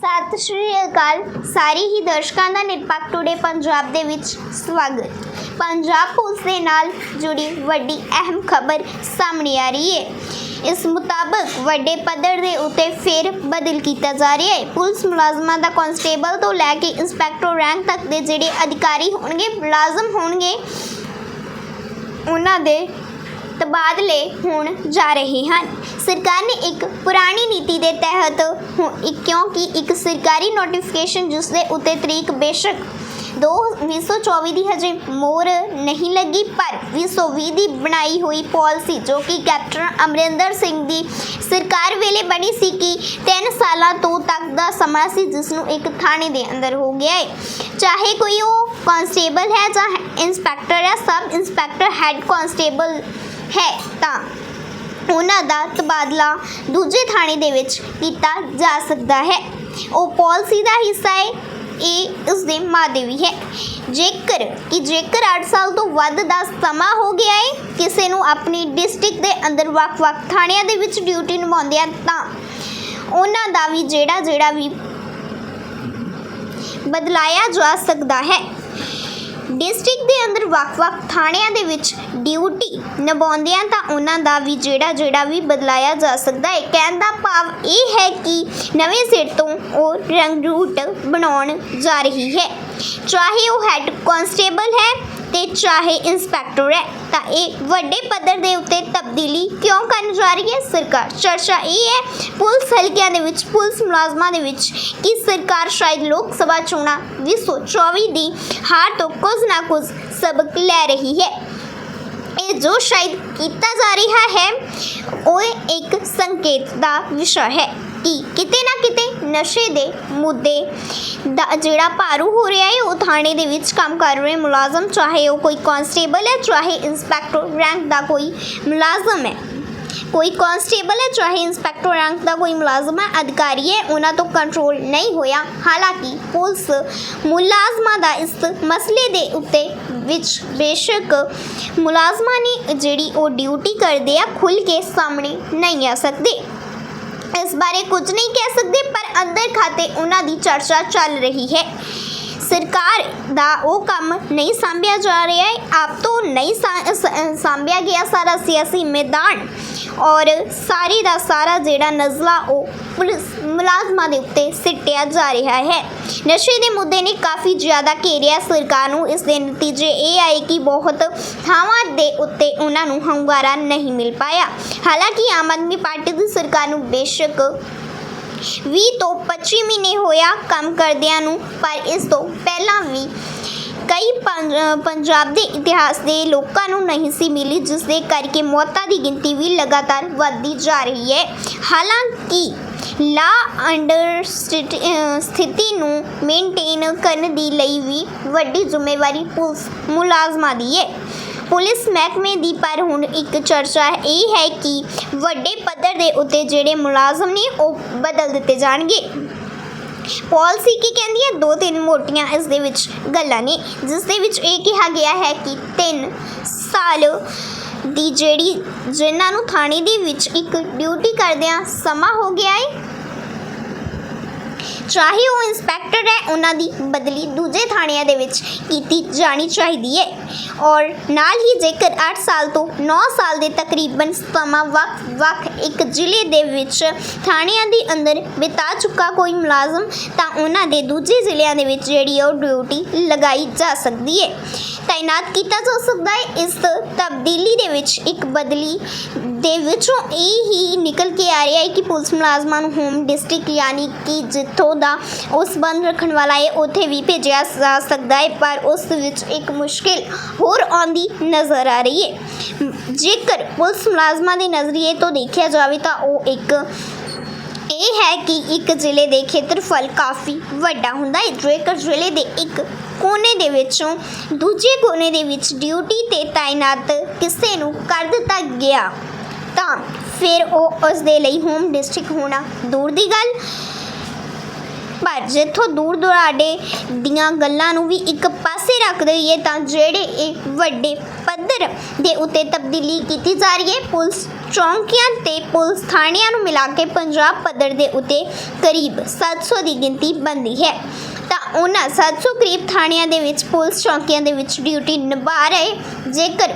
ਸਤਿ ਸ਼੍ਰੀ ਅਕਾਲ। ਸਾਰੇ ਹੀ ਦਰਸ਼ਕਾਂ ਦਾ ਨਿਰਪੱਖ ਟੂਡੇ ਪੰਜਾਬ ਦੇ ਵਿੱਚ ਸਵਾਗਤ। ਪੰਜਾਬ ਪੁਲਿਸ ਦੇ ਨਾਲ ਜੁੜੀ ਵੱਡੀ ਅਹਿਮ ਖਬਰ ਸਾਹਮਣੇ ਆ ਰਹੀ ਹੈ। ਇਸ ਮੁਤਾਬਕ ਵੱਡੇ ਪੱਧਰ ਦੇ ਉੱਤੇ ਫਿਰ ਬਦਲ ਕੀਤਾ ਜਾ ਰਿਹਾ ਹੈ। ਪੁਲਿਸ ਮੁਲਾਜ਼ਮਾਂ ਦਾ ਕਾਂਸਟੇਬਲ ਤੋਂ ਲੈ ਕੇ ਇੰਸਪੈਕਟਰ ਰੈਂਕ ਤੱਕ ਦੇ ਜਿਹੜੇ ਅਧਿਕਾਰੀ ਹੋਣਗੇ, ਮੁਲਾਜ਼ਮ ਹੋਣਗੇ, ਉਹਨਾਂ ਦੇ ਤਬਾਦਲੇ ਹੋਣ ਜਾ ਰਹੇ ਹਨ। ਸਰਕਾਰ ਨੇ ਇੱਕ ਪੁਰਾਣੀ ਨੀਤੀ ਦੇ ਤਹਿਤ ਹੁਣ ਕਿਉਂਕਿ ਇੱਕ ਸਰਕਾਰੀ ਨੋਟੀਫਿਕੇਸ਼ਨ ਜਿਸ ਦੇ ਉੱਤੇ ਤਰੀਕ ਬੇਸ਼ੱਕ 2024 ਦੀ ਹਜੇ ਮੋਰ ਨਹੀਂ ਲੱਗੀ, ਪਰ 2020 ਦੀ ਬਣਾਈ ਹੋਈ ਪਾਲਿਸੀ ਜੋ ਕਿ ਕੈਪਟਨ ਅਮਰਿੰਦਰ ਸਿੰਘ ਦੀ ਸਰਕਾਰ ਵੇਲੇ ਬਣੀ ਸੀ ਕਿ 3 ਸਾਲਾਂ ਤੋਂ ਤੱਕ ਦਾ ਸਮਾਂ ਸੀ ਜਿਸ ਨੂੰ ਇੱਕ ਥਾਣੇ ਦੇ ਅੰਦਰ ਹੋ ਗਿਆ ਹੈ ਚਾਹੇ ਕੋਈ ਉਹ ਕਾਂਸਟੇਬਲ ਹੈ ਜਾਂ ਇੰਸਪੈਕਟਰ ਹੈ, ਸਬ ਇੰਸਪੈਕਟਰ ਹੈੱਡ ਕਾਂਸਟੇਬਲ ਹੈ ਤਾਂ ਉਹਨਾਂ ਦਾ ਤਬਾਦਲਾ ਦੂਜੇ ਥਾਣੇ ਦੇ ਵਿੱਚ ਕੀਤਾ ਜਾ ਸਕਦਾ ਹੈ। ਉਹ ਪਾਲਿਸੀ ਦਾ ਹਿੱਸਾ ਹੈ, ਇਹ ਉਸ ਦੇ ਮਾਦੇ ਵੀ ਹੈ। ਜੇਕਰ ਕਿ ਜੇਕਰ 8 ਸਾਲ ਤੋਂ ਵੱਧ ਦਾ ਸਮਾਂ ਹੋ ਗਿਆ ਹੈ ਕਿਸੇ ਨੂੰ ਆਪਣੀ ਡਿਸਟ੍ਰਿਕਟ ਦੇ ਅੰਦਰ ਵੱਖ-ਵੱਖ ਥਾਣਿਆਂ ਦੇ ਵਿੱਚ ਡਿਊਟੀ ਨਿਭਾਉਂਦੇ ਆ ਤਾਂ ਉਹਨਾਂ ਦਾ ਵੀ ਜਿਹੜਾ ਜਿਹੜਾ ਵੀ ਬਦਲਾਇਆ ਜਾ ਸਕਦਾ ਹੈ। ਡਿਸਟ੍ਰਿਕਟ ਦੇ ਅੰਦਰ ਵੱਖ-ਵੱਖ ਥਾਣਿਆਂ ਦੇ ਵਿੱਚ ਡਿਊਟੀ ਨਿਭਾਉਂਦਿਆਂ ਤਾਂ ਉਹਨਾਂ ਦਾ ਵੀ ਜਿਹੜਾ ਜਿਹੜਾ ਵੀ ਬਦਲਾਇਆ ਜਾ ਸਕਦਾ ਹੈ। ਕਹਿਣ ਦਾ ਭਾਵ ਇਹ ਹੈ ਕਿ ਨਵੇਂ ਸਿਰ ਤੋਂ ਉਹ ਰੰਗ ਰੂਟ ਬਣਾਉਣ ਜਾ ਰਹੀ ਹੈ। ਚਾਹੇ ਉਹ ਹੈੱਡ ਕਾਂਸਟੇਬਲ ਹੈ ਤੇ ਚਾਹੇ ਇੰਸਪੈਕਟਰ ਹੈ, ਤਾਂ ਇਹ ਵੱਡੇ ਪੱਧਰ ਦੇ ਉੱਤੇ ਤਬਦੀਲੀ ਕਿਉਂ ਕਰਨ ਜਾ ਰਹੀ ਹੈ ਸਰਕਾਰ? ਚਰਚਾ ਇਹ ਹੈ, ਪੁਲਿਸ ਹਲਕਿਆਂ ਦੇ ਵਿੱਚ, ਪੁਲਿਸ ਮੁਲਾਜ਼ਮਾਂ ਦੇ ਵਿੱਚ ਕਿ ਸਰਕਾਰ ਸ਼ਾਇਦ ਲੋਕ ਸਭਾ ਚੋਣਾਂ 2024 ਦੀ ਹਾਰ ਤੋਂ ਕੁਝ ਨਾ ਕੁਝ ਸਬਕ ਲੈ ਰਹੀ ਹੈ। ਇਹ ਜੋ ਸ਼ਾਇਦ ਕੀਤਾ ਜਾ ਰਿਹਾ ਹੈ, ਉਹ ਇੱਕ ਸੰਕੇਤ ਦਾ ਵਿਸ਼ਾ ਹੈ। ਕਿ ਕਿਤੇ ਨਾ ਕਿਤੇ ਨਸ਼ੇ ਦੇ ਮੁੱਦੇ ਦਾ ਜਿਹੜਾ ਭਾਰੂ ਹੋ ਰਿਹਾ ਹੈ, ਉਹ ਥਾਣੇ ਦੇ ਵਿੱਚ ਕੰਮ ਕਰ ਰਹੇ ਮੁਲਾਜ਼ਮ, ਚਾਹੇ ਉਹ ਕੋਈ ਕਾਂਸਟੇਬਲ ਹੈ, ਚਾਹੇ ਇੰਸਪੈਕਟਰ ਰੈਂਕ ਦਾ ਕੋਈ ਮੁਲਾਜ਼ਮ ਹੈ। ਕੋਈ ਕਾਂਸਟੇਬਲ ਹੈ, ਚਾਹੇ ਇੰਸਪੈਕਟਰ ਰੈਂਕ ਦਾ ਕੋਈ ਮੁਲਾਜ਼ਮ ਹੈ, ਅਧਿਕਾਰੀ ਹੈ, ਉਹਨਾਂ ਤੋਂ ਕੰਟਰੋਲ ਨਹੀਂ ਹੋਇਆ। ਹਾਲਾਂਕਿ ਪੁਲਿਸ ਮੁਲਾਜ਼ਮਾਂ ਦਾ ਇਸ ਮਸਲੇ ਦੇ ਉੱਤੇ ਵਿੱਚ ਬੇਸ਼ੱਕ ਮੁਲਾਜ਼ਮਾਂ ਨੇ ਜਿਹੜੀ ਉਹ ਡਿਊਟੀ ਕਰਦੇ ਆ ਖੁੱਲ ਕੇ ਸਾਹਮਣੇ ਨਹੀਂ ਆ ਸਕਦੇ। ਇਸ ਬਾਰੇ ਕੁਝ ਨਹੀਂ ਕਹਿ ਸਕਦੇ, ਪਰ ਅੰਦਰ ਖਾਤੇ ਉਹਨਾਂ ਦੀ ਚਰਚਾ ਚੱਲ ਰਹੀ ਹੈ। ਸਰਕਾਰ ਦਾ ਉਹ ਕੰਮ ਨਹੀਂ ਸਾਂਭਿਆ ਜਾ ਰਿਹਾ ਹੈ। ਆਪ ਤੋਂ ਨਹੀਂ ਸਾ- ਸ- ਗਿਆ ਸਾਰਾ ਸਿਆਸੀ ਮੈਦਾਨ ਔਰ ਸਾਰੀ ਦਾ ਸਾਰਾ ਜਿਹੜਾ ਨਜ਼ਲਾ ਉਹ ਪੁਲਿਸ ਮੁਲਾਜ਼ਮਾਂ ਦੇ ਉੱਤੇ ਸਿੱਟਿਆ ਜਾ ਰਿਹਾ ਹੈ। ਨਸ਼ੇ ਦੇ ਮੁੱਦੇ ਨੇ ਕਾਫੀ ਜ਼ਿਆਦਾ ਘੇਰਿਆ ਸਰਕਾਰ ਨੂੰ। ਇਸ ਦੇ ਨਤੀਜੇ ਇਹ ਆਏ ਕਿ ਬਹੁਤ ਥਾਵਾਂ ਦੇ ਉੱਤੇ ਉਹਨਾਂ ਨੂੰ ਹੰਗਾਰਾ ਨਹੀਂ ਮਿਲ ਪਾਇਆ। ਹਾਲਾਂਕਿ ਆਮ ਆਦਮੀ ਪਾਰਟੀ ਦੀ ਸਰਕਾਰ ਨੂੰ ਬੇਸ਼ੱਕ 20 ਤੋਂ 25 ਮਹੀਨੇ ਹੋਇਆ ਕੰਮ ਕਰਦਿਆਂ ਨੂੰ, ਪਰ ਇਸ ਤੋਂ ਪਹਿਲਾਂ ਵੀ ਕਈ ਪੰਜਾਬ ਦੇ ਇਤਿਹਾਸ ਦੇ ਲੋਕਾਂ ਨੂੰ ਨਹੀਂ ਸੀ ਮਿਲੀ, ਜਿਸ ਦੇ ਕਰਕੇ ਮੌਤਾਂ ਦੀ ਗਿਣਤੀ ਵੀ ਲਗਾਤਾਰ ਵੱਧਦੀ ਜਾ ਰਹੀ ਹੈ। ਹਾਲਾਂਕਿ, ਲਾ ਅੰਡਰ ਸਥਿਤੀ ਨੂੰ ਮੇਨਟੇਨ ਕਰਨ ਦੀ ਲਈ ਵੀ ਵੱਡੀ ਜ਼ਿੰਮੇਵਾਰੀ ਪੁਲਿਸ ਮੁਲਾਜ਼ਮਾਂ ਦੀ ਹੈ। ਪੁਲਿਸ ਮਹਿਕਮੇ ਦੀ, ਪਰ ਹੁਣ ਇੱਕ ਚਰਚਾ ਇਹ ਹੈ ਕਿ ਵੱਡੇ ਪੱਧਰ ਦੇ ਉੱਤੇ ਜਿਹੜੇ ਮੁਲਾਜ਼ਮ ਨੇ, ਉਹ ਬਦਲ ਦਿੱਤੇ ਜਾਣਗੇ। ਪਾਲਿਸੀ ਕੀ ਕਹਿੰਦੀ ਹੈ, ਦੋ ਤਿੰਨ ਮੋਟੀਆਂ ਇਸ ਦੇ ਵਿੱਚ ਗੱਲਾਂ ਨੇ, ਜਿਸ ਦੇ ਵਿੱਚ ਇਹ ਕਿਹਾ ਗਿਆ ਹੈ ਕਿ 3 ਸਾਲ ਦੀ ਜਿਹੜੀ ਜਿਨ੍ਹਾਂ ਨੂੰ ਥਾਣੇ ਦੇ ਵਿੱਚ ਇੱਕ ਡਿਊਟੀ ਕਰਦਿਆਂ ਸਮਾਂ ਹੋ ਗਿਆ ਹੈ ਚਾਹੇ ਉਹ ਇੰਸਪੈਕਟਰ ਹੈ, ਉਹਨਾਂ ਦੀ ਬਦਲੀ ਦੂਜੇ ਥਾਣਿਆਂ ਦੇ ਵਿੱਚ ਕੀਤੀ ਜਾਣੀ ਚਾਹੀਦੀ ਹੈ। ਔਰ ਨਾਲ ਹੀ ਜੇਕਰ 8 ਸਾਲ ਤੋਂ 9 ਸਾਲ ਦੇ ਤਕਰੀਬਨ ਸਮਾਂ ਵੱਖ ਵੱਖ ਇੱਕ ਜ਼ਿਲ੍ਹੇ ਦੇ ਵਿੱਚ ਥਾਣਿਆਂ ਦੇ ਅੰਦਰ ਬਿਤਾ ਚੁੱਕਾ ਕੋਈ ਮੁਲਾਜ਼ਮ, ਤਾਂ ਉਹਨਾਂ ਦੇ ਦੂਜੇ ਜ਼ਿਲ੍ਹਿਆਂ ਦੇ ਵਿੱਚ ਜਿਹੜੀ ਉਹ ਡਿਊਟੀ ਲਗਾਈ ਜਾ ਸਕਦੀ ਹੈ। ਤਾਇਨਾਤ ਕੀਤਾ ਜਾ ਸਕਦਾ ਹੈ। ਇਸ ਤਬਦੀਲੀ ਦੇ ਵਿੱਚ ਇੱਕ ਬਦਲੀ ਦੇ ਵਿੱਚੋਂ ਇਹ ਹੀ ਨਿਕਲ ਕੇ ਆ ਰਿਹਾ ਹੈ ਕਿ ਪੁਲਿਸ ਮੁਲਾਜ਼ਮਾਂ ਨੂੰ ਹੋਮ ਡਿਸਟ੍ਰਿਕਟ ਯਾਨੀ ਕਿ ਜਿੱਥੋਂ ਦਾ ਉਸ ਬੰਦ ਰੱਖਣ ਵਾਲਾ ਹੈ, ਉੱਥੇ ਵੀ ਭੇਜਿਆ ਜਾ ਸਕਦਾ ਹੈ, ਪਰ ਉਸ ਵਿੱਚ ਇੱਕ ਮੁਸ਼ਕਿਲ ਹੋਰ ਆਉਂਦੀ ਨਜ਼ਰ ਆ ਰਹੀ ਹੈ। ਜੇਕਰ ਪੁਲਿਸ ਮੁਲਾਜ਼ਮਾਂ ਦੇ ਨਜ਼ਰੀਏ ਤੋਂ ਦੇਖਿਆ ਜਾਵੇ ਤਾਂ ਉਹ ਇੱਕ ਇਹ ਹੈ ਕਿ ਇੱਕ ਜ਼ਿਲ੍ਹੇ ਦੇ ਖੇਤਰਫਲ ਕਾਫੀ ਵੱਡਾ ਹੁੰਦਾ ਹੈ। ਜੇਕਰ ਜ਼ਿਲ੍ਹੇ ਦੇ ਇੱਕ ਕੋਨੇ ਦੇ ਵਿੱਚੋਂ ਦੂਜੇ ਕੋਨੇ ਦੇ ਵਿੱਚ ਡਿਊਟੀ ਤੇ ਤਾਇਨਾਤ ਕਿਸੇ ਨੂੰ ਕਰ ਦਿੱਤਾ ਗਿਆ ਤਾਂ ਫਿਰ ਉਹ ਉਸ ਦੇ ਲਈ ਹੋਮ ਡਿਸਟ੍ਰਿਕਟ ਹੋਣਾ ਦੂਰ ਦੀ ਗੱਲ। ਪਰ ਜਿੱਥੋਂ ਦੂਰ ਦੁਰਾਡੇ ਦੀਆਂ ਗੱਲਾਂ ਨੂੰ ਵੀ ਇੱਕ ਪਾਸੇ ਰੱਖ ਦਈਏ ਤਾਂ ਜਿਹੜੇ ਇਹ ਵੱਡੇ ਪੱਧਰ ਦੇ ਉੱਤੇ ਤਬਦੀਲੀ ਕੀਤੀ ਜਾ ਰਹੀ ਹੈ, ਪੁਲਿਸ ਚੌਂਕੀਆਂ ਤੇ ਪੁਲਿਸ ਥਾਣਿਆਂ ਨੂੰ ਮਿਲਾ ਕੇ ਪੰਜਾਬ ਪੱਧਰ ਦੇ ਉੱਤੇ ਕਰੀਬ 700 ਦੀ ਗਿਣਤੀ ਬਣਦੀ ਹੈ। ਤਾਂ ਉਹਨਾਂ 700 ਕਰੀਬ ਥਾਣਿਆਂ ਦੇ ਵਿੱਚ, ਪੁਲਿਸ ਚੌਂਕੀਆਂ ਦੇ ਵਿੱਚ ਡਿਊਟੀ ਨਿਭਾ ਰਹੇ ਜੇਕਰ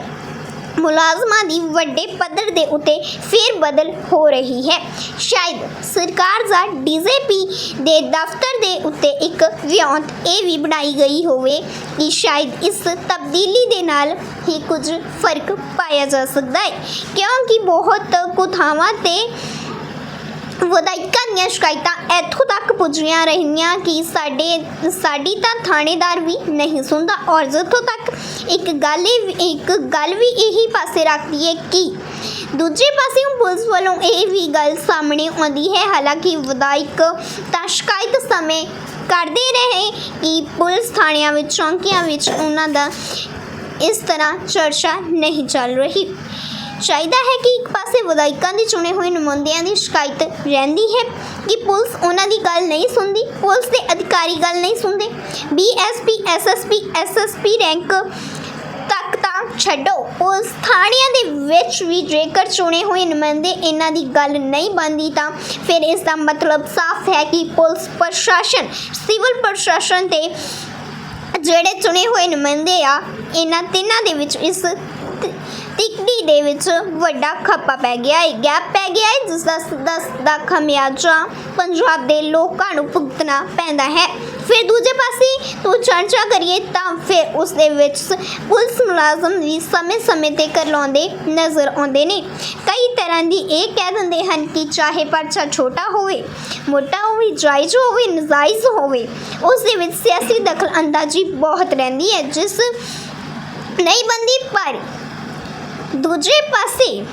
ਮੁਲਾਜ਼ਮਾਂ ਦੀ ਵੱਡੇ ਪੱਧਰ ਦੇ ਉੱਤੇ ਫੇਰ ਬਦਲ ਹੋ ਰਹੀ ਹੈ। ਸ਼ਾਇਦ ਸਰਕਾਰ ਦਾ ਡੀਜੀਪੀ ਦੇ ਦਫ਼ਤਰ ਦੇ ਉੱਤੇ ਇੱਕ ਵਿਉਂਤ ਇਹ ਵੀ ਬਣਾਈ ਗਈ ਹੋਵੇ ਕਿ ਸ਼ਾਇਦ ਇਸ ਤਬਦੀਲੀ ਦੇ ਨਾਲ ਹੀ ਕੁਝ ਫ਼ਰਕ ਪਾਇਆ ਜਾ ਸਕਦਾ ਹੈ। ਕਿਉਂਕਿ ਬਹੁਤ ਕੁਥਾਵਾਂ ਤੇ ਵਿਧਾਇਕਾਂ ਦੀਆਂ ਸ਼ਿਕਾਇਤਾਂ ਇੱਥੋਂ ਤੱਕ ਪੁੱਜੀਆਂ ਰਹੀਆਂ ਕਿ ਸਾਡੇ, ਸਾਡੀ ਤਾਂ ਥਾਣੇਦਾਰ ਵੀ ਨਹੀਂ ਸੁਣਦਾ ਔਰ ਜਿੱਥੋਂ ਤੱਕ ਇੱਕ ਗੱਲ ਇੱਕ ਗੱਲ ਵੀ ਇਹੀ ਪਾਸੇ ਰੱਖਦੀ ਹੈ ਕਿ ਦੂਜੇ ਪਾਸੇ ਪੁਲਿਸ ਵੱਲੋਂ ਇਹ ਵੀ ਗੱਲ ਸਾਹਮਣੇ ਆਉਂਦੀ ਹੈ। ਹਾਲਾਂਕਿ ਵਿਧਾਇਕ ਤਾਂ ਸ਼ਿਕਾਇਤ ਸਮੇਂ ਕਰਦੇ ਰਹੇ ਕਿ ਪੁਲਿਸ ਥਾਣਿਆਂ ਵਿੱਚ, ਚੌਂਕੀਆਂ ਵਿੱਚ ਉਹਨਾਂ ਦਾ ਇਸ ਤਰ੍ਹਾਂ ਚਰਚਾ ਨਹੀਂ ਚੱਲ ਰਹੀ। ਚਾਹੀਦਾ ਹੈ ਕਿ ਇੱਕ ਪਾਸੇ ਵਿਧਾਇਕਾਂ ਦੇ ਚੁਣੇ ਹੋਏ ਨੁਮਾਇੰਦਿਆਂ ਦੀ ਸ਼ਿਕਾਇਤ ਰਹਿੰਦੀ ਹੈ ਕਿ ਪੁਲਿਸ ਉਹਨਾਂ ਦੀ ਗੱਲ ਨਹੀਂ ਸੁਣਦੀ, ਪੁਲਿਸ ਦੇ ਅਧਿਕਾਰੀ ਗੱਲ ਨਹੀਂ ਸੁਣਦੇ। ਬੀਐਸਪੀ ਐਸਐਸਪੀ ਐਸਐਸਪੀ ਰੈਂਕ ਤੱਕ ਤਾਂ ਛੱਡੋ। ਪੁਲਿਸ ਥਾਣਿਆਂ ਦੇ ਵਿੱਚ ਵੀ ਜੇਕਰ ਚੁਣੇ ਹੋਏ ਨੁਮਾਇੰਦੇ ਇਹਨਾਂ ਦੀ ਗੱਲ ਨਹੀਂ ਬੰਦੀ ਤਾਂ ਫਿਰ ਇਸ ਦਾ ਮਤਲਬ ਸਾਫ਼ ਹੈ ਕਿ ਪੁਲਿਸ ਪ੍ਰਸ਼ਾਸਨ, ਸਿਵਲ ਪ੍ਰਸ਼ਾਸਨ ਤੇ ਜਿਹੜੇ ਚੁਣੇ ਹੋਏ ਨੁਮਾਇੰਦੇ ਆ, ਇਹਨਾਂ ਤਿੰਨਾਂ ਦੇ ਵਿੱਚ ਇਸ ਤਿਕੜੀ ਦੇ ਵਿੱਚ ਵੱਡਾ ਖੱਪਾ ਪੈ ਗਿਆ ਹੈ ਗੈਪ ਪੈ ਗਿਆ ਹੈ ਜਿਸ ਦਾ ਸਿੱਧਾ ਸਿੱਧਾ ਖਮਿਆਜਾ ਪੰਜਾਬ ਦੇ ਲੋਕਾਂ ਨੂੰ ਭੁਗਤਣਾ ਪੈਂਦਾ ਹੈ। ਫਿਰ ਦੂਜੇ ਪਾਸੇ ਤੋਂ ਚਰਚਾ ਕਰੀਏ ਤਾਂ ਫਿਰ ਉਸ ਦੇ ਵਿੱਚ ਪੁਲਿਸ ਮੁਲਾਜ਼ਮ ਵੀ ਸਮੇਂ-ਸਮੇਂ ਤੇ ਕਰਲਾਉਂਦੇ ਨਜ਼ਰ ਆਉਂਦੇ ਨੇ। ਕਈ ਤਰ੍ਹਾਂ ਦੀ ਇਹ ਕਹਿ ਦਿੰਦੇ ਹਨ ਕਿ ਚਾਹੇ ਪਰਚਾ ਛੋਟਾ ਹੋਵੇ, ਮੋਟਾ ਹੋਵੇ, ਜਾਇਜ਼ ਹੋਵੇ, ਨਜਾਇਜ਼ ਹੋਵੇ, ਉਸ ਦੇ ਵਿੱਚ ਸਿਆਸੀ ਦਖਲ ਅੰਦਾਜ਼ੀ ਬਹੁਤ ਰਹਿੰਦੀ ਹੈ, ਜਿਸ ਨਹੀਂ ਬੰਦੀ ਪਰ ਦੂਜੇ ਪਾਸੇ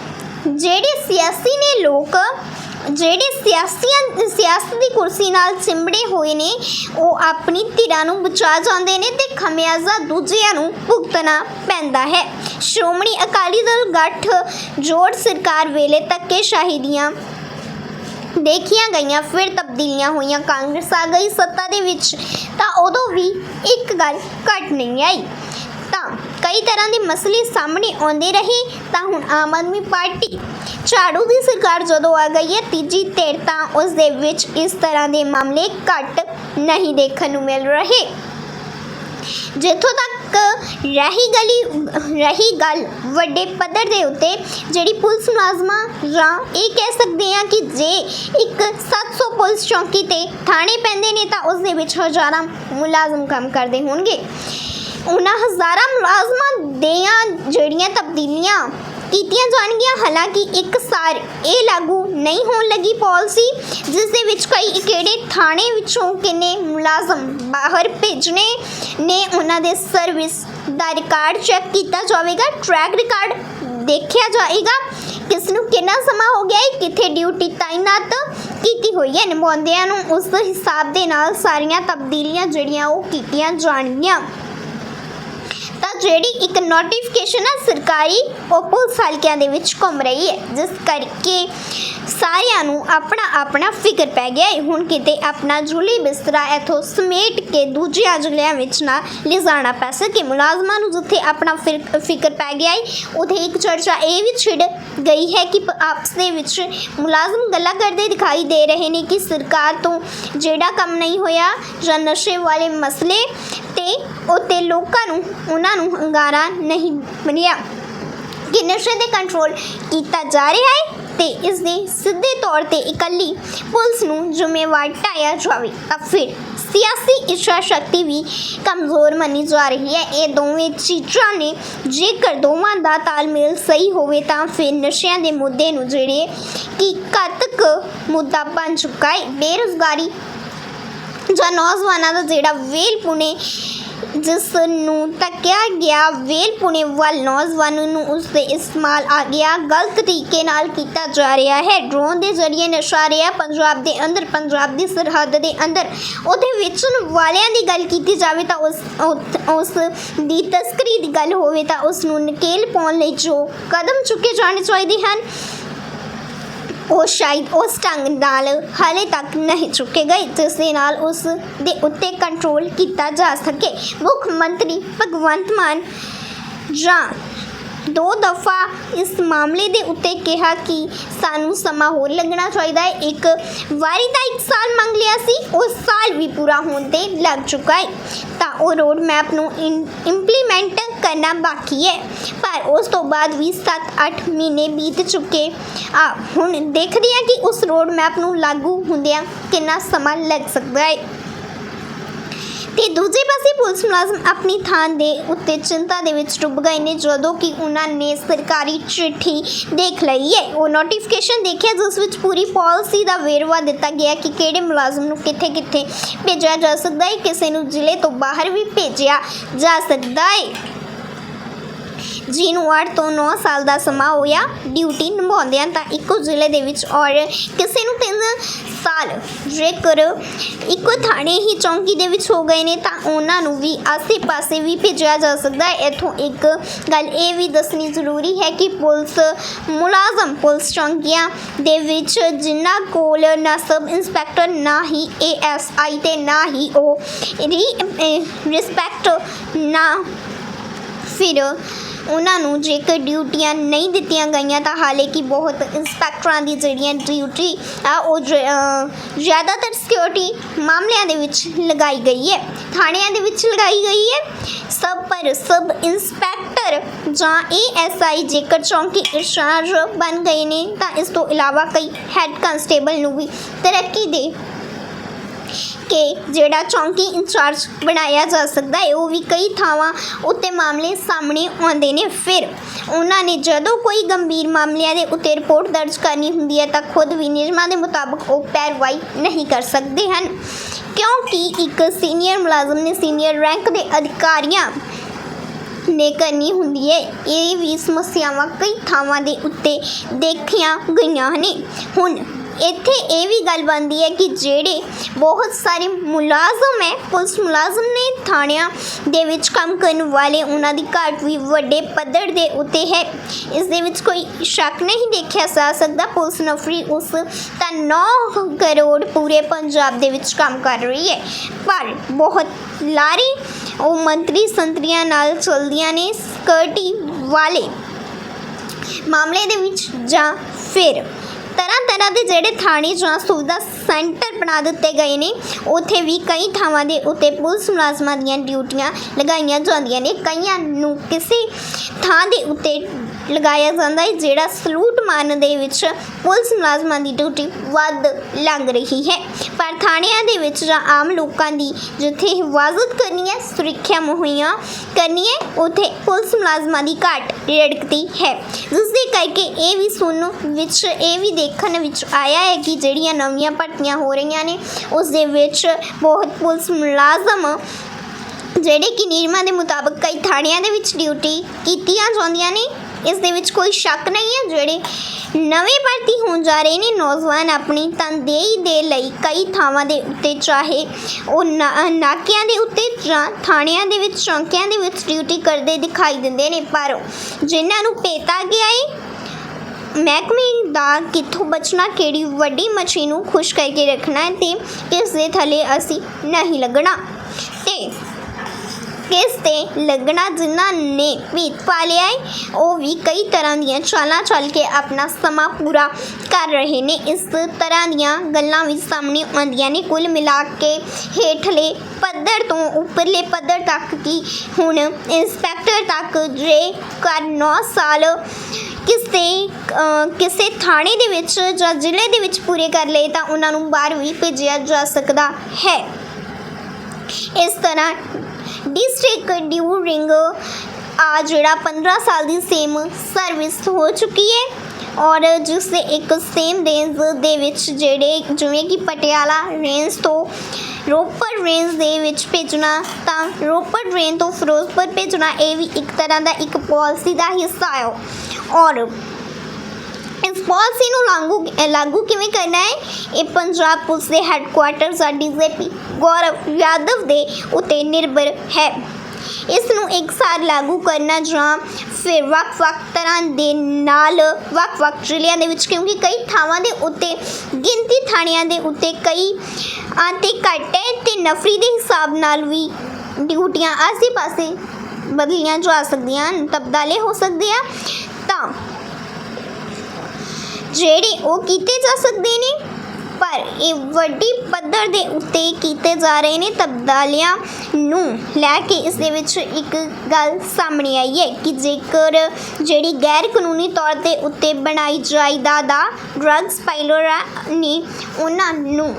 ਜਿਹੜੇ ਸਿਆਸੀ ਨੇ ਲੋਕ, ਜਿਹੜੇ ਸਿਆਸੀਆਂ, ਸਿਆਸਤ ਦੀ ਕੁਰਸੀ ਨਾਲ ਚਿੰਬੜੇ ਹੋਏ ਨੇ, ਉਹ ਆਪਣੀ ਧਿਰਾਂ ਨੂੰ ਬਚਾ ਜਾਂਦੇ ਨੇ ਤੇ ਖਮਿਆਜ਼ਾ ਦੂਜਿਆਂ ਨੂੰ ਭੁਗਤਣਾ ਪੈਂਦਾ ਹੈ। ਸ਼੍ਰੋਮਣੀ ਅਕਾਲੀ ਦਲ ਗੱਠ ਜੋੜ ਸਰਕਾਰ ਵੇਲੇ ਧੱਕੇਸ਼ਾਹੀ ਦੀਆਂ ਦੇਖੀਆਂ ਗਈਆਂ, ਫਿਰ ਤਬਦੀਲੀਆਂ ਹੋਈਆਂ। ਕਾਂਗਰਸ ਆ ਗਈ ਸੱਤਾ ਦੇ ਵਿੱਚ ਤਾਂ ਉਦੋਂ ਵੀ ਇੱਕ ਗੱਲ ਘਟ ਨਹੀਂ ਆਈ। ਕਈ ਤਰ੍ਹਾਂ ਦੇ ਮਸਲੇ ਸਾਹਮਣੇ ਆਉਂਦੇ ਰਹੇ, ਤਾਂ ਹੁਣ ਆਮ ਆਦਮੀ ਪਾਰਟੀ ਝਾੜੂ ਦੀ ਸਰਕਾਰ ਜਦੋਂ ਆ ਗਈ ਹੈ, ਤੀਜੀ ਧਿਰ ਤਾਂ ਉਸ ਦੇ ਵਿੱਚ ਇਸ ਤਰ੍ਹਾਂ ਦੇ ਮਾਮਲੇ ਘੱਟ ਨਹੀਂ ਦੇਖਣ ਨੂੰ ਮਿਲ ਰਹੇ। ਜਿੱਥੋਂ ਤੱਕ ਰਹੀ ਗਲੀ, ਰਹੀ ਗੱਲ ਵੱਡੇ ਪੱਧਰ ਦੇ ਉੱਤੇ, ਜਿਹੜੀ ਪੁਲਿਸ ਮੁਲਾਜ਼ਮਾਂ ਜਾਂ ਇਹ ਕਹਿ ਸਕਦੇ ਆ ਕਿ ਜੇ ਇੱਕ 700 ਪੁਲਿਸ ਚੌਂਕੀ ਤੇ ਥਾਣੇ ਪੈਂਦੇ ਨੇ, ਤਾਂ ਉਸ ਦੇ ਵਿੱਚ ਹਜ਼ਾਰਾਂ ਮੁਲਾਜ਼ਮ ਕੰਮ ਕਰਦੇ ਹੋਣਗੇ। ਉਹਨਾਂ ਹਜ਼ਾਰਾਂ ਮੁਲਾਜ਼ਮਾਂ ਦੀਆਂ ਜਿਹੜੀਆਂ ਤਬਦੀਲੀਆਂ ਕੀਤੀਆਂ ਜਾਣਗੀਆਂ, ਹਾਲਾਂਕਿ ਇੱਕ ਸਾਰ ਇਹ ਲਾਗੂ ਨਹੀਂ ਹੋਣ ਲੱਗੀ ਪਾਲਿਸੀ ਜਿਸ ਦੇ ਵਿੱਚ ਕਈ ਕਿਹੜੇ ਥਾਣੇ ਵਿੱਚੋਂ ਕਿੰਨੇ ਮੁਲਾਜ਼ਮ ਬਾਹਰ ਭੇਜਣੇ ਨੇ, ਉਹਨਾਂ ਦੇ ਸਰਵਿਸ ਦਾ ਰਿਕਾਰਡ ਚੈੱਕ ਕੀਤਾ ਜਾਵੇਗਾ ਟਰੈਕ ਰਿਕਾਰਡ ਦੇਖਿਆ ਜਾਏਗਾ, ਕਿਸ ਨੂੰ ਕਿੰਨਾ ਸਮਾਂ ਹੋ ਗਿਆ ਹੈ, ਕਿੱਥੇ ਡਿਊਟੀ ਤਾਇਨਾਤ ਕੀਤੀ ਹੋਈ ਹੈ, ਨਿਭਾਉਂਦਿਆਂ ਨੂੰ ਉਸ ਹਿਸਾਬ ਦੇ ਨਾਲ ਸਾਰੀਆਂ ਤਬਦੀਲੀਆਂ ਜਿਹੜੀਆਂ ਉਹ ਕੀਤੀਆਂ ਜਾਣਗੀਆਂ। ਜਿਹੜੀ ਇੱਕ ਨੋਟੀਫਿਕੇਸ਼ਨ ਆ ਸਰਕਾਰੀ ਉਹ ਪੁਲਿਸ ਹਲਕਿਆਂ ਦੇ ਵਿੱਚ ਘੁੰਮ ਰਹੀ ਹੈ, ਜਿਸ ਕਰਕੇ ਸਾਰਿਆਂ ਨੂੰ ਆਪਣਾ ਆਪਣਾ ਫਿਕਰ ਪੈ ਗਿਆ ਹੈ। ਹੁਣ ਕਿਤੇ ਆਪਣਾ ਜੁਲੀ ਬਿਸਤਰਾ ਇਥੋਂ ਸਮੇਟ ਕੇ ਦੂਜੇ ਜ਼ਿਲ੍ਹਿਆਂ ਵਿੱਚ ਨਾ ਲਿਜਾਣਾ ਪੈ ਸਕੇ। ਮੁਲਾਜ਼ਮਾਂ ਨੂੰ ਜਿੱਥੇ ਆਪਣਾ ਫਿਰ- ਫਿਕਰ ਪੈ ਗਿਆ ਹੈ, ਉਥੇ ਇੱਕ ਚਰਚਾ ਇਹ ਵੀ ਛਿੜ ਗਈ ਹੈ ਕਿ ਆਪਸ ਦੇ ਵਿੱਚ ਮੁਲਾਜ਼ਮ ਗੱਲਾਂ ਕਰਦੇ ਦਿਖਾਈ ਦੇ ਰਹੇ ਨੇ ਕਿ ਸਰਕਾਰ ਤੋਂ ਜਿਹੜਾ ਕੰਮ ਨਹੀਂ ਹੋਇਆ ਜਾਂ ਨਸ਼ੇ ਵਾਲੇ ਮਸਲੇ ਤੇ ਉਤੇ ਲੋਕਾਂ ਨੂੰ, ਉਹਨਾਂ ਨੂੰ ਹੰਗਾਰਾ ਨਹੀਂ ਮਿਲਿਆ। ਕਿ ਨਸ਼ੇ ਦੇ ਕੰਟਰੋਲ ਕੀਤਾ ਜਾ ਰਿਹਾ ਹੈ ਤੇ ਇਸ ਦੇ ਸਿੱਧੇ ਤੌਰ ਤੇ ਇਕੱਲੀ ਪੁਲਿਸ ਨੂੰ ਜ਼ਿੰਮੇਵਾਰ ਠਹਿਰਾਇਆ ਜਾਵੇ। ਤਾਂ ਫਿਰ ਸਿਆਸੀ ਇੱਛਾ ਸ਼ਕਤੀ ਵੀ ਕਮਜ਼ੋਰ ਮੰਨੀ ਜਾ ਰਹੀ ਹੈ। ਇਹ ਦੋਵੇਂ ਚੀਜ਼ਾਂ ਨੇ, ਜੇਕਰ ਦੋਵਾਂ ਦਾ ਤਾਲਮੇਲ ਸਹੀ ਹੋਵੇ ਤਾਂ ਫਿਰ ਨਸ਼ਿਆਂ ਦੇ ਮੁੱਦੇ ਨੂੰ ਜਿਹੜੇ ਕਿ ਘਾਤਕ ਮੁੱਦਾ ਬਣ ਚੁੱਕਾ ਹੈ। ਬੇਰੁਜ਼ਗਾਰੀ ਜਾਂ ਨੌਜਵਾਨਾਂ ਦਾ ਜਿਹੜਾ ਵੇਲ ਪੁਣੇ ਜਿਸ ਨੂੰ ਤੱਕਿਆ ਗਿਆ ਵੇਲ ਪੁਣੇ ਵੱਲ ਨੌਜਵਾਨ ਨੂੰ ਉਸ ਦੇ ਇਸਤੇਮਾਲ ਆ ਗਿਆ, ਗਲਤ ਤਰੀਕੇ ਨਾਲ ਕੀਤਾ ਜਾ ਰਿਹਾ ਹੈ। ਡਰੋਨ ਦੇ ਜ਼ਰੀਏ ਨਸ਼ਾ ਰਿਹਾ ਪੰਜਾਬ ਦੇ ਅੰਦਰ, ਪੰਜਾਬ ਦੀ ਸਰਹੱਦ ਦੇ ਅੰਦਰ। ਉਹਦੇ ਵੇਚਣ ਵਾਲਿਆਂ ਦੀ ਗੱਲ ਕੀਤੀ ਜਾਵੇ ਤਾਂ ਉਸ ਉਸ ਦੀ ਤਸਕਰੀ ਦੀ ਗੱਲ ਹੋਵੇ ਤਾਂ ਉਸ ਨੂੰ ਨਕੇਲ ਪਾਉਣ ਲਈ ਜੋ ਕਦਮ ਚੁੱਕੇ ਜਾਣੇ ਚਾਹੀਦੇ ਹਨ। ਉਹ ਸ਼ਾਇਦ ਉਸ ਢੰਗ ਨਾਲ ਹਾਲੇ ਤੱਕ ਨਹੀਂ ਚੁੱਕੇ ਗਏ, ਜਿਸ ਦੇ ਨਾਲ ਉਸ ਦੇ ਉੱਤੇ ਕੰਟਰੋਲ ਕੀਤਾ ਜਾ ਸਕੇ। ਮੁੱਖ ਮੰਤਰੀ ਭਗਵੰਤ ਮਾਨ ਜਾਂ ਦੋ ਦਫਾ ਇਸ ਮਾਮਲੇ ਦੇ ਉੱਤੇ ਕਿਹਾ ਕਿ ਸਾਨੂੰ ਸਮਾਂ ਹੋਰ ਲੱਗਣਾ ਚਾਹੀਦਾ ਹੈ। ਇੱਕ ਵਾਰੀ ਤਾਂ ਇੱਕ ਸਾਲ ਮੰਗ ਲਿਆ ਸੀ, ਉਹ ਸਾਲ ਵੀ ਪੂਰਾ ਹੋਣ ਤੇ ਲੱਗ ਚੁੱਕਾ ਹੈ। ਤਾਂ ਉਹ ਰੋਡ ਮੈਪ ਨੂੰ ਇੰਪਲੀਮੈਂਟ ਕਰਨਾ ਬਾਕੀ ਹੈ। ਪਰ ਉਸ ਤੋਂ ਬਾਅਦ ਵੀ 7-8 ਮਹੀਨੇ ਬੀਤ ਚੁੱਕੇ। ਆ, ਹੁਣ ਦੇਖਦੇ ਹਾਂ ਕਿ ਉਸ ਰੋਡ ਮੈਪ ਨੂੰ ਲਾਗੂ ਹੁੰਦਿਆਂ ਕਿੰਨਾ ਸਮਾਂ ਲੱਗ ਸਕਦਾ ਹੈ। ਤੇ ਦੂਜੇ ਪਾਸੇ ਪੁਲਿਸ ਮੁਲਾਜ਼ਮ ਆਪਣੀ ਥਾਂ ਦੇ ਉੱਤੇ ਚਿੰਤਾ ਦੇ ਵਿੱਚ ਡੁੱਬ ਗਏ ਨੇ, ਜਦੋਂ ਕਿ ਉਹਨਾਂ ਨੇ ਸਰਕਾਰੀ ਚਿੱਠੀ ਦੇਖ ਲਈ ਹੈ। ਉਹ ਨੋਟੀਫਿਕੇਸ਼ਨ ਦੇਖਿਆ, ਜਿਸ ਵਿੱਚ ਪੂਰੀ ਪਾਲਿਸੀ ਦਾ ਵੇਰਵਾ ਦਿੱਤਾ ਗਿਆ ਕਿ ਕਿਹੜੇ ਮੁਲਾਜ਼ਮ ਨੂੰ ਕਿੱਥੇ ਕਿੱਥੇ ਭੇਜਿਆ ਜਾ ਸਕਦਾ ਹੈ, ਕਿਸੇ ਨੂੰ ਜ਼ਿਲ੍ਹੇ ਤੋਂ ਬਾਹਰ ਵੀ ਭੇਜਿਆ ਜਾ ਸਕਦਾ ਹੈ। ਜਿਹਨੂੰ 8 ਤੋਂ 9 ਸਾਲ ਦਾ ਸਮਾਂ ਹੋਇਆ, ਡਿਊਟੀ ਨਿਭਾਉਂਦਿਆਂ ਤਾਂ ਇੱਕੋ ਜ਼ਿਲ੍ਹੇ ਦੇ ਵਿੱਚ ਔਰ ਕਿਸੇ ਨੂੰ 3 ਸਾਲ ਜੇਕਰ ਇੱਕੋ ਥਾਣੇ ਹੀ ਚੌਂਕੀ ਦੇ ਵਿੱਚ ਹੋ ਗਏ ਨੇ, ਤਾਂ ਉਹਨਾਂ ਨੂੰ ਵੀ ਆਸੇ-ਪਾਸੇ ਵੀ ਭੇਜਿਆ ਜਾ ਸਕਦਾ ਹੈ। ਇੱਥੋਂ ਇੱਕ ਗੱਲ ਇਹ ਵੀ ਦੱਸਣੀ ਜ਼ਰੂਰੀ ਹੈ ਕਿ ਪੁਲਿਸ, ਮੁਲਾਜ਼ਮ ਪੁਲਿਸ ਚੌਂਕੀਆਂ ਦੇ ਵਿੱਚ ਜਿਨ੍ਹਾਂ ਕੋਲ ਨਾ ਸਬ ਇੰਸਪੈਕਟਰ, ਨਾ ਹੀ ਏਐਸਆਈ ਤੇ ਨਾ ਹੀ ਉਹ ਰਿਸਪੈਕਟ ਨਾ, ਫਿਰ ਉਹਨਾਂ ਨੂੰ ਜੇਕਰ ਡਿਊਟੀਆਂ ਨਹੀਂ ਦਿੱਤੀਆਂ ਗਈਆਂ ਤਾਂ ਹਾਲੇ ਕਿ ਬਹੁਤ ਇੰਸਪੈਕਟਰਾਂ ਦੀ ਜਿਹੜੀਆਂ ਡਿਊਟੀ ਆ, ਉਹ ਜ- ਜ਼ਿਆਦਾਤਰ ਸਿਕਿਉਰਿਟੀ ਮਾਮਲਿਆਂ ਦੇ ਵਿੱਚ ਲਗਾਈ ਗਈ ਹੈ। ਥਾਣਿਆਂ ਦੇ ਵਿੱਚ ਲਗਾਈ ਗਈ ਹੈ। ਸਬ ਪਰ ਸਬ ਇੰਸਪੈਕਟਰ ਜਾਂ ਏਐਸਆਈ ਜੇਕਰ ਚੌਂਕੀ ਇੰਚਾਰਜ ਬਣ ਗਏ ਨੇ ਤਾਂ ਇਸ ਤੋਂ ਇਲਾਵਾ ਕਈ ਹੈੱਡ ਕਨਸਟੇਬਲ ਨੂੰ ਵੀ ਤਰੱਕੀ ਦੇ ਕਿ ਜਿਹੜਾ ਚੌਂਕੀ ਇੰਚਾਰਜ ਬਣਾਇਆ ਜਾ ਸਕਦਾ ਹੈ, ਉਹ ਵੀ ਕਈ ਥਾਵਾਂ ਉੱਤੇ ਮਾਮਲੇ ਸਾਹਮਣੇ ਆਉਂਦੇ ਨੇ। ਫਿਰ ਉਹਨਾਂ ਨੇ ਜਦੋਂ ਕੋਈ ਗੰਭੀਰ ਮਾਮਲਿਆਂ ਦੇ ਉੱਤੇ ਰਿਪੋਰਟ ਦਰਜ ਕਰਨੀ ਹੁੰਦੀ ਹੈ, ਤਾਂ ਖੁਦ ਵੀ ਨਿਯਮਾਂ ਦੇ ਮੁਤਾਬਕ ਉਹ ਪੈਰਵਾਈ ਨਹੀਂ ਕਰ ਸਕਦੇ ਹਨ। ਕਿਉਂਕਿ ਇੱਕ ਸੀਨੀਅਰ ਮੁਲਾਜ਼ਮ ਨੇ ਸੀਨੀਅਰ ਰੈਂਕ ਦੇ ਅਧਿਕਾਰੀਆਂ ਨੇ ਕਰਨੀ ਹੁੰਦੀ ਹੈ, ਇਹ ਵੀ ਸਮੱਸਿਆਵਾਂ ਕਈ ਥਾਵਾਂ ਦੇ ਉੱਤੇ ਦੇਖੀਆਂ ਗਈਆਂ ਨੇ। ਹੁਣ ਇੱਥੇ ਇਹ ਵੀ ਗੱਲ ਬਣਦੀ ਹੈ ਕਿ ਜਿਹੜੇ ਬਹੁਤ ਸਾਰੇ ਮੁਲਾਜ਼ਮ ਹੈ, ਪੁਲਿਸ ਮੁਲਾਜ਼ਮ ਨੇ ਥਾਣਿਆਂ ਦੇ ਵਿੱਚ ਕੰਮ ਕਰਨ ਵਾਲੇ ਉਹਨਾਂ ਦੀ ਘਾਟ ਵੀ ਵੱਡੇ ਪੱਧਰ ਦੇ ਉੱਤੇ ਹੈ। ਇਸ ਦੇ ਵਿੱਚ ਕੋਈ ਸ਼ੱਕ ਨਹੀਂ ਦੇਖਿਆ ਜਾ ਸਕਦਾ। ਪੁਲਿਸ ਨਫਰੀ ਉਸ ਤਾਂ 9 ਕਰੋੜ ਪੂਰੇ ਪੰਜਾਬ ਦੇ ਵਿੱਚ ਕੰਮ ਕਰ ਰਹੀ ਹੈ। ਪਰ ਬਹੁਤ ਲਾਰੇ ਉਹ ਮੰਤਰੀ ਸੰਤਰੀਆਂ ਨਾਲ ਚਲਦੀਆਂ ਨੇ ਸਕਰਟੀ ਵਾਲੇ ਮਾਮਲੇ ਦੇ ਵਿੱਚ ਜਾਂ ਫਿਰ ਤਰ੍ਹਾਂ ਤਰ੍ਹਾਂ ਦੇ ਜਿਹੜੇ ਥਾਣੇ ਜਾਂ ਸੁਵਿਧਾ ਸੈਂਟਰ ਬਣਾ ਦਿੱਤੇ ਗਏ ਨੇ, ਉੱਥੇ ਵੀ ਕਈ ਥਾਵਾਂ ਦੇ ਉੱਤੇ ਪੁਲਿਸ ਮੁਲਾਜ਼ਮਾਂ ਦੀਆਂ ਡਿਊਟੀਆਂ ਲਗਾਈਆਂ ਜਾਂਦੀਆਂ ਨੇ। ਕਈਆਂ ਨੂੰ ਕਿਸੇ ਥਾਂ ਦੇ ਉੱਤੇ ਲਗਾਇਆ ਜਾਂਦਾ ਹੈ, ਜਿਹੜਾ ਸਲੂਟ ਮਾਰਨ ਦੇ ਵਿੱਚ ਪੁਲਿਸ ਮੁਲਾਜ਼ਮਾਂ ਦੀ ਡਿਊਟੀ ਵੱਧ ਲੰਘ ਰਹੀ ਹੈ। ਪਰ ਥਾਣਿਆਂ ਦੇ ਵਿੱਚ ਜਾਂ ਆਮ ਲੋਕਾਂ ਦੀ ਜਿੱਥੇ ਹਿਫਾਜ਼ਤ ਕਰਨੀ ਹੈ, ਸੁਰੱਖਿਆ ਮੁਹੱਈਆ ਕਰਨੀ ਹੈ, ਉੱਥੇ ਪੁਲਿਸ ਮੁਲਾਜ਼ਮਾਂ ਦੀ ਘਾਟ ਰੜਕਦੀ ਹੈ। ਜਿਸ ਦੇ ਕਰਕੇ ਇਹ ਵੀ ਸੁਣਨ ਵਿੱਚ, ਇਹ ਵੀ ਦੇਖਣ ਵਿੱਚ ਆਇਆ ਹੈ ਕਿ ਜਿਹੜੀਆਂ ਨਵੀਆਂ ਭਰਤੀਆਂ ਹੋ ਰਹੀਆਂ ਨੇ ਉਸ ਦੇ ਵਿੱਚ ਬਹੁਤ ਪੁਲਿਸ ਮੁਲਾਜ਼ਮ ਜਿਹੜੇ ਕਿ ਨਿਯਮਾਂ ਦੇ ਮੁਤਾਬਕ ਕਈ ਥਾਣਿਆਂ ਦੇ ਵਿੱਚ ਡਿਊਟੀ ਕੀਤੀਆਂ ਜਾਂਦੀਆਂ ਨੇ ਇਸ ਦੇ ਵਿੱਚ ਕੋਈ ਸ਼ੱਕ ਨਹੀਂ ਹੈ, ਜਿਹੜੇ ਨਵੇਂ ਭਰਤੀ ਹੋਣ ਜਾ ਰਹੇ ਨੇ, ਨੌਜਵਾਨ ਆਪਣੀ ਤਨਦੇਹੀ ਦੇ ਲਈ ਕਈ ਥਾਵਾਂ ਦੇ ਉੱਤੇ, ਚਾਹੇ ਉਹ ਨਾਕਿਆਂ ਦੇ ਉੱਤੇ ਜਾਂ ਥਾਣਿਆਂ ਦੇ ਵਿੱਚ, ਚੌਂਕਿਆਂ ਦੇ ਵਿੱਚ ਡਿਊਟੀ ਕਰਦੇ ਦਿਖਾਈ ਦਿੰਦੇ ਨੇ, ਪਰ ਜਿਨ੍ਹਾਂ ਨੂੰ ਪੇਤਾ ਗਿਆ ਏ, ਮਹਿਕਮੇ ਦਾ ਕਿੱਥੋਂ ਬਚਣਾ, ਕਿਹੜੀ ਵੱਡੀ ਮੱਛੀ ਨੂੰ ਖੁਸ਼ ਕਰਕੇ ਰੱਖਣਾ ਹੈ ਤੇ ਕਿਸ ਦੇ ਥੱਲੇ ਅਸੀਂ ਨਹੀਂ ਲੱਗਣਾ। ਤੇ ਕਿਸ ਤੇ ਲੱਗਣਾ ਜਿਨ੍ਹਾਂ ਨੇ ਭੀਤ ਪਾ ਲਿਆ ਹੈ, ਉਹ ਵੀ ਕਈ ਤਰ੍ਹਾਂ ਦੀਆਂ ਚਾਲਾਂ ਚੱਲ ਕੇ ਆਪਣਾ ਸਮਾਂ ਪੂਰਾ ਕਰ ਰਹੇ ਨੇ। ਇਸ ਤਰ੍ਹਾਂ ਦੀਆਂ ਗੱਲਾਂ ਵੀ ਸਾਹਮਣੇ ਆਉਂਦੀਆਂ ਨੇ। ਕੁੱਲ ਮਿਲਾ ਕੇ ਹੇਠਲੇ ਪੱਧਰ ਤੋਂ ਉੱਪਰਲੇ ਪੱਧਰ ਤੱਕ ਕਿ ਹੁਣ ਇੰਸਪੈਕਟਰ ਤੱਕ ਜੇ ਕਰ 9 ਸਾਲ ਕਿਸੇ ਕਿਸੇ ਥਾਣੇ ਦੇ ਵਿੱਚ ਜਾਂ ਜ਼ਿਲ੍ਹੇ ਦੇ ਵਿੱਚ ਪੂਰੇ ਕਰ ਲਏ ਤਾਂ ਉਹਨਾਂ ਨੂੰ ਬਾਹਰ ਵੀ ਭੇਜਿਆ ਜਾ ਸਕਦਾ ਹੈ। ਇਸ ਤਰ੍ਹਾਂ ਡਿਸਟ੍ਰਿਕਟ ਡਿਊਰਿੰਗ ਆ ਜਿਹੜਾ 15 ਸਾਲ ਦੀ ਸੇਮ ਸਰਵਿਸ ਹੋ ਚੁੱਕੀ ਹੈ ਔਰ ਜਿਸ ਦੇ ਇੱਕ ਸੇਮ ਰੇਂਜ ਦੇ ਵਿੱਚ ਜਿਹੜੇ ਜਿਵੇਂ ਕਿ ਪਟਿਆਲਾ ਰੇਂਜ ਤੋਂ ਰੋਪੜ ਰੇਂਜ ਦੇ ਵਿੱਚ ਭੇਜਣਾ, ਤਾਂ ਰੋਪੜ ਰੇਂਜ ਤੋਂ ਫਿਰੋਜ਼ਪੁਰ ਭੇਜਣਾ, ਇਹ ਵੀ ਇੱਕ ਤਰ੍ਹਾਂ ਦਾ ਇੱਕ ਪਾਲਿਸੀ ਦਾ ਹਿੱਸਾ ਹੈ। ਔਰ ਪਾਲਿਸੀ ਨੂੰ ਲਾਗੂ ਲਾਗੂ ਕਿਵੇਂ ਕਰਨਾ ਹੈ? ਇਹ ਪੰਜਾਬ ਪੁਲਿਸ ਦੇ ਹੈੱਡਕੁਆਰਟਰ ਜਾਂ ਡੀਜੀਪੀ ਗੌਰਵ ਯਾਦਵ ਦੇ ਉੱਤੇ ਨਿਰਭਰ ਹੈ। ਇਸ ਨੂੰ ਇੱਕ ਸਾਰ ਲਾਗੂ ਕਰਨਾ ਜਾਂ ਫਿਰ ਵੱਖ-ਵੱਖ ਤਰ੍ਹਾਂ ਦੇ ਨਾਲ ਵੱਖ-ਵੱਖ ਜ਼ਿਲ੍ਹਿਆਂ ਦੇ ਵਿੱਚ, ਕਿਉਂਕਿ ਕਈ ਥਾਵਾਂ ਦੇ ਉੱਤੇ, ਗਿਣਤੀ ਥਾਣਿਆਂ ਦੇ ਉੱਤੇ ਕਈ ਆਂਤੇ ਘੱਟ ਹੈ ਤੇ ਨਫਰੀ ਦੇ ਹਿਸਾਬ ਨਾਲ ਵੀ ਡਿਊਟੀਆਂ ਆਸੇ-ਪਾਸੇ ਬਦਲੀਆਂ ਜਾ ਸਕਦੀਆਂ ਹਨ, ਤਬਦਾਲੇ ਹੋ ਸਕਦੇ ਆ। ਤਾਂ ਜਿਹੜੇ ਉਹ ਕੀਤੇ ਜਾ ਸਕਦੇ ਨੇ, ਪਰ ਇਹ ਵੱਡੀ ਪੱਧਰ ਦੇ ਉੱਤੇ ਕੀਤੇ ਜਾ ਰਹੇ ਨੇ ਤਬਦਾਲਿਆਂ ਨੂੰ ਲੈ ਕੇ ਇਸ ਦੇ ਵਿੱਚ ਇੱਕ ਗੱਲ ਸਾਹਮਣੇ ਆਈ ਹੈ ਕਿ ਜੇਕਰ ਜਿਹੜੀ ਗੈਰ ਕਾਨੂੰਨੀ ਤੌਰ ਤੇ ਉੱਤੇ ਬਣਾਈ ਜਾਇਦਾ ਦਾ ਡਰੱਗਸ ਪਾਈਲੋਰਾ ਨੇ ਉਹਨਾਂ ਨੂੰ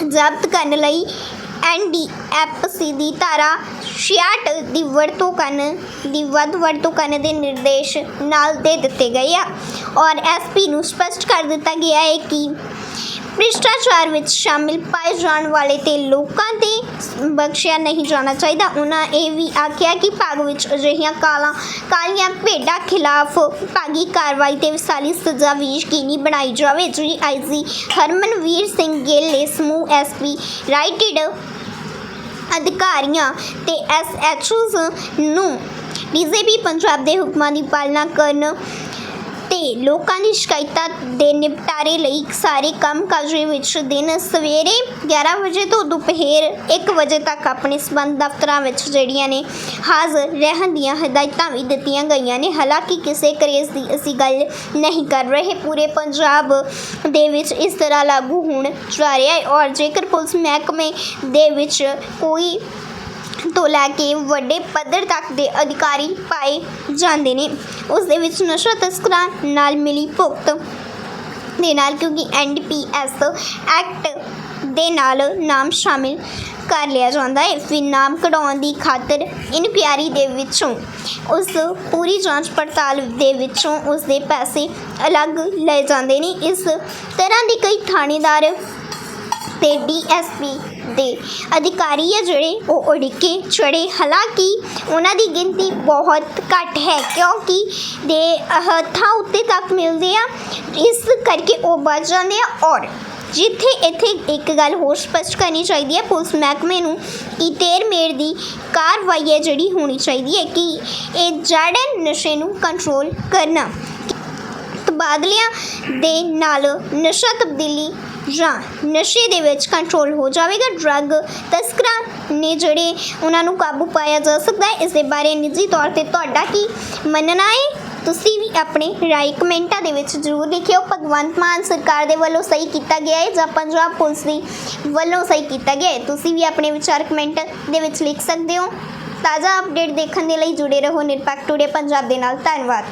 ਜ਼ਬਤ ਕਰਨ ਲਈ ਐਨਡੀਐਫਸੀ ਦੀ ਧਾਰਾ 66 ਦੀ ਵਰਤੋਂ ਕਰਨ ਦੀ ਵੱਧ ਵਰਤੋਂ ਕਰਨ ਦੇ ਨਿਰਦੇਸ਼ ਨਾਲ ਦੇ ਦਿੱਤੇ ਗਏ ਆ। ਔਰ ਐਸਪੀ ਨੂੰ ਸਪਸ਼ਟ ਕਰ ਦਿੱਤਾ ਗਿਆ ਹੈ ਕਿ ਭ੍ਰਿਸ਼ਟਾਚਾਰ ਵਿੱਚ ਸ਼ਾਮਿਲ ਪਾਏ ਜਾਣ ਵਾਲੇ ਤੇ ਲੋਕਾਂ ਤੇ ਬਖਸ਼ਿਆ ਨਹੀਂ ਜਾਣਾ ਚਾਹੀਦਾ। ਉਹਨਾਂ ਇਹ ਵੀ ਆਖਿਆ ਕਿ ਭਾਗ ਵਿੱਚ ਅਜਿਹੀਆਂ ਕਾਲਾਂ, ਕਾਲੀਆਂ ਭੇਡਾਂ ਖਿਲਾਫ ਭਾਗੀ ਕਾਰਵਾਈ ਤੇ ਵਿਸਾਲੀ ਸਜ਼ਾ ਵੀ ਯਕੀਨੀ ਬਣਾਈ ਜਾਵੇ। ਜੀ ਆਈਜੀ ਹਰਮਨਵੀਰ ਸਿੰਘ ਗਿੱਲ ਨੇ ਸਮੂਹ ਐਸਪੀ ਰਾਈਟਡ ਅਧਿਕਾਰੀਆਂ ਤੇ ਐਸਐਚਓਜ਼ ਨੂੰ ਡੀਜੀਪੀ ਪੰਜਾਬ ਦੇ ਹੁਕਮਾਂ ਦੀ ਪਾਲਣਾ ਕਰਨ ਤੇ ਲੋਕਾਂ ਦੀ ਸ਼ਿਕਾਇਤਾਂ ਦੇ ਨਿਪਟਾਰੇ ਲਈ ਸਾਰੇ ਕੰਮ ਕਾਜਾਂ ਵਿੱਚ ਦਿਨ ਸਵੇਰੇ 11 ਵਜੇ ਤੋਂ ਦੁਪਹਿਰ 1 ਵਜੇ ਤੱਕ ਆਪਣੇ ਸੰਬੰਧ ਦਫ਼ਤਰਾਂ ਵਿੱਚ ਜਿਹੜੀਆਂ ਨੇ ਹਾਜ਼ਰ ਰਹਿਣ ਦੀਆਂ ਹਦਾਇਤਾਂ ਵੀ ਦਿੱਤੀਆਂ ਗਈਆਂ ਨੇ। ਹਾਲਾਂਕਿ ਕਿਸੇ ਕਰੇਜ਼ ਦੀ ਅਸੀਂ ਗੱਲ ਨਹੀਂ ਕਰ ਰਹੇ। ਪੂਰੇ ਪੰਜਾਬ ਦੇ ਵਿੱਚ ਇਸ ਤਰ੍ਹਾਂ ਲਾਗੂ ਹੋਣ ਜਾ ਰਿਹਾ ਹੈ ਔਰ ਜੇਕਰ ਪੁਲਿਸ ਮਹਿਕਮੇ ਦੇ ਵਿੱਚ ਕੋਈ ਤੋਂ ਲੈ ਕੇ ਵੱਡੇ ਪੱਧਰ ਤੱਕ ਦੇ ਅਧਿਕਾਰੀ ਪਾਏ ਜਾਂਦੇ ਨੇ। ਉਸ ਦੇ ਵਿੱਚ ਨਸ਼ਾ ਤਸਕਰਾਂ ਨਾਲ ਮਿਲੀ ਭੁਗਤ ਦੇ ਨਾਲ ਕਿਉਂਕਿ ਐਨਡੀਪੀਐਸ ਐਕਟ ਦੇ ਨਾਲ ਨਾਮ ਸ਼ਾਮਿਲ ਕਰ ਲਿਆ ਜਾਂਦਾ ਹੈ। ਫਿਰ ਨਾਮ ਕਢਾਉਣ ਦੀ ਖਾਤਰ ਇਨਕੁਆਇਰੀ ਦੇ ਵਿੱਚੋਂ ਉਸ ਪੂਰੀ ਜਾਂਚ ਪੜਤਾਲ ਦੇ ਵਿੱਚੋਂ ਉਸ ਦੇ ਪੈਸੇ ਅਲੱਗ ਲਏ ਜਾਂਦੇ ਨੇ। ਇਸ ਤਰ੍ਹਾਂ ਦੇ ਕਈ ਥਾਣੇਦਾਰ ਤੇ ਡੀਐਸਪੀ ਦੇ ਅਧਿਕਾਰੀ ਆ ਜਿਹੜੇ, ਉਹ ਉਡੀਕੇ ਚੜੇ ਹਾਲਾਂਕਿ ਉਹਨਾਂ ਦੀ ਗਿਣਤੀ ਬਹੁਤ ਘੱਟ ਹੈ, ਕਿਉਂਕਿ ਦੇ ਹੱਥਾਂ ਉੱਤੇ ਤੱਕ ਮਿਲਦੇ ਆ, ਇਸ ਕਰਕੇ ਉਹ ਬਚ ਜਾਂਦੇ ਆ। ਔਰ ਜਿੱਥੇ ਇੱਥੇ ਇੱਕ ਗੱਲ ਹੋਰ ਸਪਸ਼ਟ ਕਰਨੀ ਚਾਹੀਦੀ ਹੈ, ਪੁਲਿਸ ਮਹਿਕਮੇ ਨੂੰ, ਕਿ ਤੇਰ ਮੇਰ ਦੀ ਕਾਰਵਾਈ ਹੈ ਜਿਹੜੀ ਹੋਣੀ ਚਾਹੀਦੀ ਹੈ, ਕਿ ਇਹ ਜੜ ਨਸ਼ੇ ਨੂੰ ਕੰਟਰੋਲ ਕਰਨਾ। ਤਬਾਦਲਿਆਂ ਦੇ ਨਾਲ ਨਸ਼ਾ ਤਬਦੀਲੀ ਜਾਂ ਨਸ਼ੇ ਦੇ ਵਿੱਚ ਕੰਟਰੋਲ ਹੋ ਜਾਵੇਗਾ ਡਰੱਗ ਤਸਕਰਾਂ ਨੇ ਜਿਹੜੇ ਉਹਨਾਂ ਨੂੰ ਕਾਬੂ ਪਾਇਆ ਜਾ ਸਕਦਾ ਹੈ। ਇਸ ਦੇ ਬਾਰੇ ਨਿੱਜੀ ਤੌਰ ਤੇ ਤੁਹਾਡਾ ਕੀ ਮੰਨਣਾ ਹੈ? ਤੁਸੀਂ ਵੀ ਆਪਣੇ ਰਾਏ ਕਮੈਂਟਾਂ ਦੇ ਵਿੱਚ ਜ਼ਰੂਰ ਲਿਖਿਓ। ਭਗਵੰਤ ਮਾਨ ਸਰਕਾਰ ਦੇ ਵੱਲੋਂ ਸਹੀ ਕੀਤਾ ਗਿਆ ਹੈ ਜਾਂ ਪੰਜਾਬ ਪੁਲਿਸ ਦੀ ਵੱਲੋਂ ਸਹੀ ਕੀਤਾ ਗਿਆ ਹੈ? ਤੁਸੀਂ ਵੀ ਆਪਣੇ ਵਿਚਾਰ ਕਮੈਂਟ ਦੇ ਵਿੱਚ ਲਿਖ ਸਕਦੇ ਹੋ। ਤਾਜ਼ਾ ਅਪਡੇਟ ਦੇਖਣ ਦੇ ਲਈ ਜੁੜੇ ਰਹੋ। ਨਿਰਪੱਖ ਟੂਡੇ ਪੰਜਾਬ ਦੇ ਨਾਲ। ਧੰਨਵਾਦ।